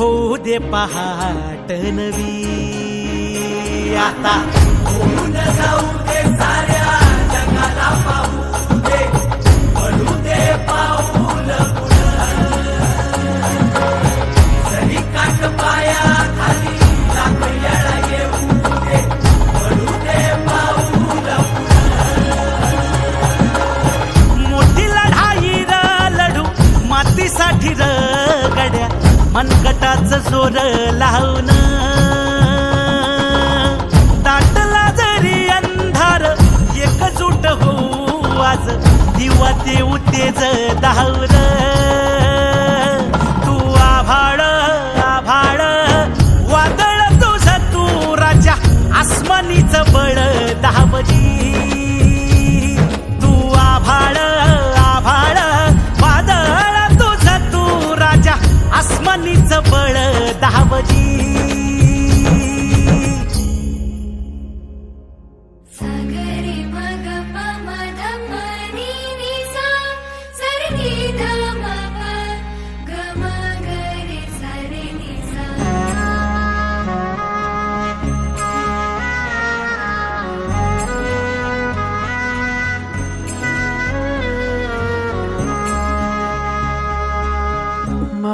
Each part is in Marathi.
होऊ दे पहाट नवी. आता जाऊ दे साऱ्या जगाला मनगटाच सोर लावून ताटला जरी अंधार एकजूट होऊ आज. दिवा ते उतेज धावलं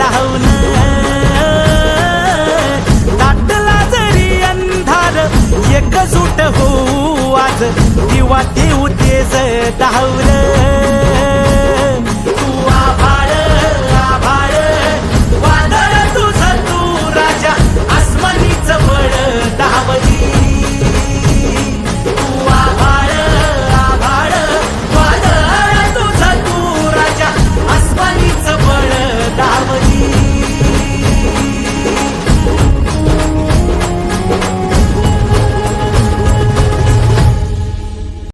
लावून दाटला जरी अंधार एकजूट होऊ आज. किंवा देऊ तेज धावलं.